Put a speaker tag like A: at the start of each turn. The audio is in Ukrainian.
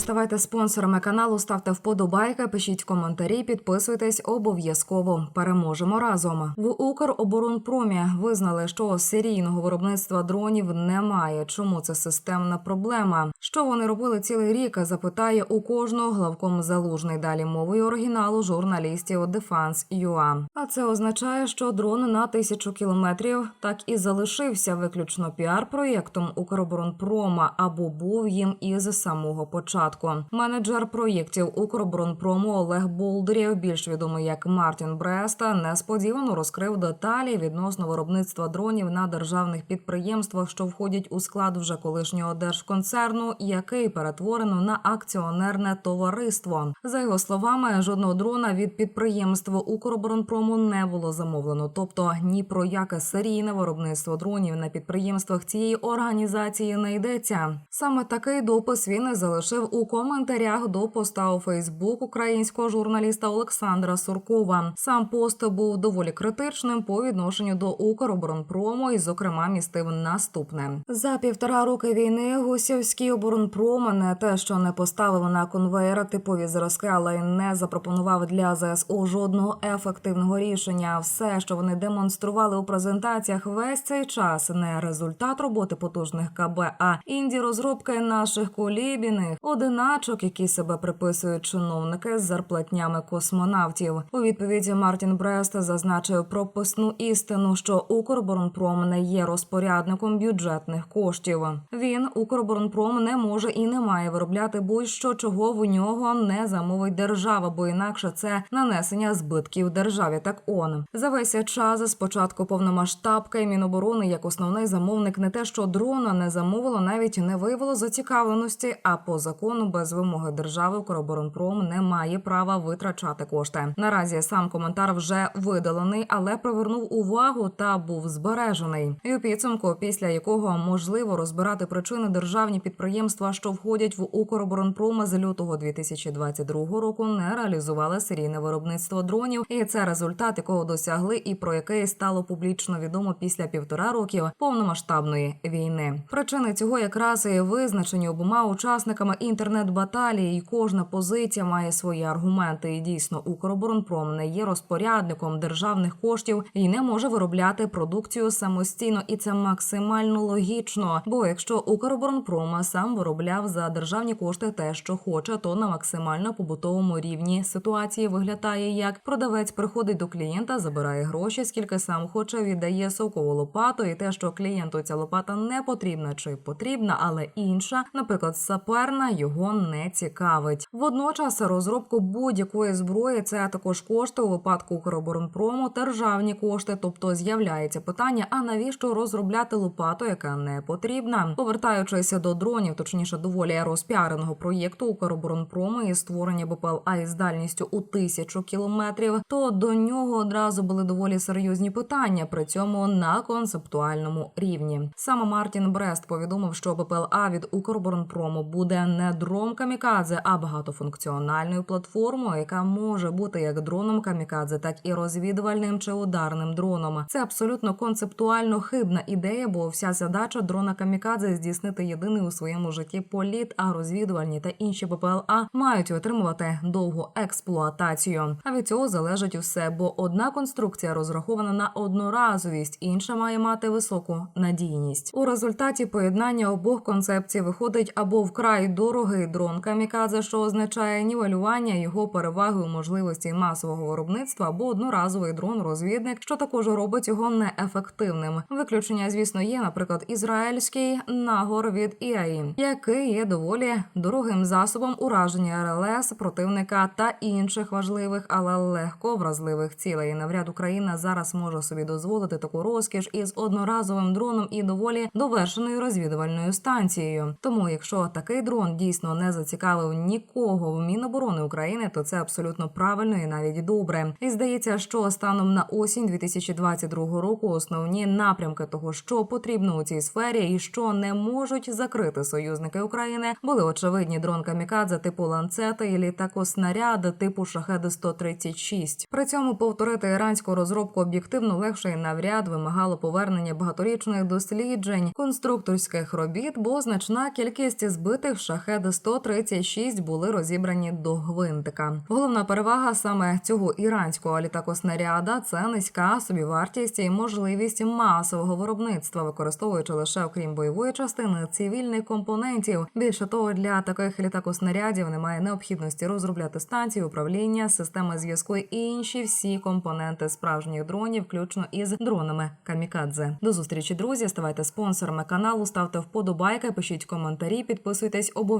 A: ставайте спонсорами каналу, ставте вподобайки, пишіть коментарі, підписуйтесь обов'язково. Переможемо разом. В Укроборонпромі визнали, що серійного виробництва дронів немає. Чому це системна проблема? Що вони робили цілий рік? Запитає у кожного главком залужний. Далі мовою оригіналу журналістів Defense.ua. А це означає, що дрон на тисячу кілометрів так і залишився виключно піар-проєктом Укроборонпрома або був їм із самого початку. Менеджер проєктів Укроборонпрому Олег Болдирєв, більш відомий як Мартін Бреста, несподівано розкрив деталі відносно виробництва дронів на державних підприємствах, що входять у склад вже колишнього держконцерну, який перетворено на акціонерне товариство. За його словами, жодного дрона від підприємства Укроборонпрому не було замовлено, тобто ні про яке серійне виробництво дронів на підприємствах цієї організації не йдеться. Саме такий допис він і залишив у коментарях до поста у Фейсбук українського журналіста Олександра Суркова. Сам пост був доволі критичним по відношенню до Укроборонпрому і, зокрема, містив наступне за півтора роки війни. Гусівський оборонпром не те, що не поставив на конвейер типові зразки, але й не запропонував для ЗСУ жодного ефективного рішення. Все, що вони демонстрували у презентаціях, весь цей час не результат роботи потужних КБ, а інді розробки наших колібіних одиначок, які себе приписують чиновники з зарплатнями космонавтів. У відповіді Мартін Брест зазначив прописну істину, що Укроборонпром не є розпорядником бюджетних коштів. Він Укроборонпром не може і не має виробляти будь-що, чого в нього не замовить держава, бо інакше це нанесення збитків державі. Так он за весь час з початку повномасштабки Міноборони як основний замовник не те, що дрона не замовило, навіть не виявило зацікавленості. А по закону без вимоги держави Укроборонпром не має права витрачати кошти. Наразі сам коментар вже видалений, але привернув увагу та був збережений. І у підсумку, після якого можливо розбирати причини державні підприємства, що входять в Укроборонпром з лютого 2022 року, не реалізували серійне виробництво дронів, і це результат, якого досягли, і про який стало публічно відомо після півтора років повномасштабної війни. Причини цього якраз і визначені обома учасниками інтернет-баталії, і кожна позиція має свої аргументи. І дійсно, Укроборонпром не є розпорядником державних коштів і не може виробляти продукцію самостійно, і це максимально логічно. Бо якщо Укроборонпром сам виробляв за державні кошти те, що хоче, то на максимально побутовому рівні ситуації виглядає як продавець приходить до клієнта, забирає гроші, скільки сам хоче, віддає совкову лопату, і те, що клієнту ця лопата не потрібна чи потрібна, але інша, наприклад, саперна, його не цікавить. Водночас розробку будь-якої зброї це також кошти у випадку Укроборонпрому, державні кошти, тобто з'являється питання: а навіщо розробляти лопату, яка не потрібна? Повертаючись до дронів, точніше доволі розпіареного проєкту Укроборонпрому і створення БПЛА із дальністю у тисячу кілометрів, то до нього одразу були доволі серйозні питання, при цьому на концептуальному рівні. Саме Мартін Брест повідомив, що БПЛА від Укроборонпрому буде не дрон камікадзе, а багатофункціональною платформою, яка може бути як дроном камікадзе, так і розвідувальним чи ударним дроном. Це абсолютно концептуально хибна ідея, бо вся задача дрона камікадзе здійснити єдиний у своєму житті політ, а розвідувальні та інші БПЛА мають отримувати довгу експлуатацію. А від цього залежить усе, бо одна конструкція розрахована на одноразовість, інша має мати високу надійність. У результаті поєднання обох концепцій виходить або вкрай дорогий дрон камікадзе, що означає нівелювання його переваги у можливості масового виробництва, або одноразовий дрон-розвідник, що також робить його неефективним. Виключення, звісно, є, наприклад, ізраїльський нагор від ІАІ, який є доволі дорогим засобом ураження РЛС противника та інших важливих, але легко вразливих цілей. Навряд Україна зараз може собі дозволити таку розкіш із одноразовим дроном і доволі довершеною розвідувальною станцією. Тому, якщо такий дрон дійсно не зацікавив нікого в Міноборони України, то це абсолютно правильно і навіть добре. І здається, що станом на осінь 2022 року основні напрямки того, що потрібно у цій сфері, і що не можуть закрити союзники України були очевидні дрон камікадзе типу ланцета і літакоснаряд типу шахеди 136 При цьому повторити іранську розробку об'єктивно легше і навряд вимагало повернення багаторічних досліджень конструкторських робіт, бо значна кількість збитих шахеди 136 були розібрані до гвинтика. Головна перевага саме цього іранського літакоснаряда це низька собівартість і можливість масового виробництва, використовуючи лише окрім бойової частини цивільних компонентів. Більше того, для таких літакоснарядів немає необхідності розробляти станції управління, системи зв'язку і інші всі компоненти справжніх дронів, включно із дронами камікадзе. До зустрічі, друзі. Ставайте спонсорами каналу, ставте вподобайки, пишіть коментарі, підписуйтесь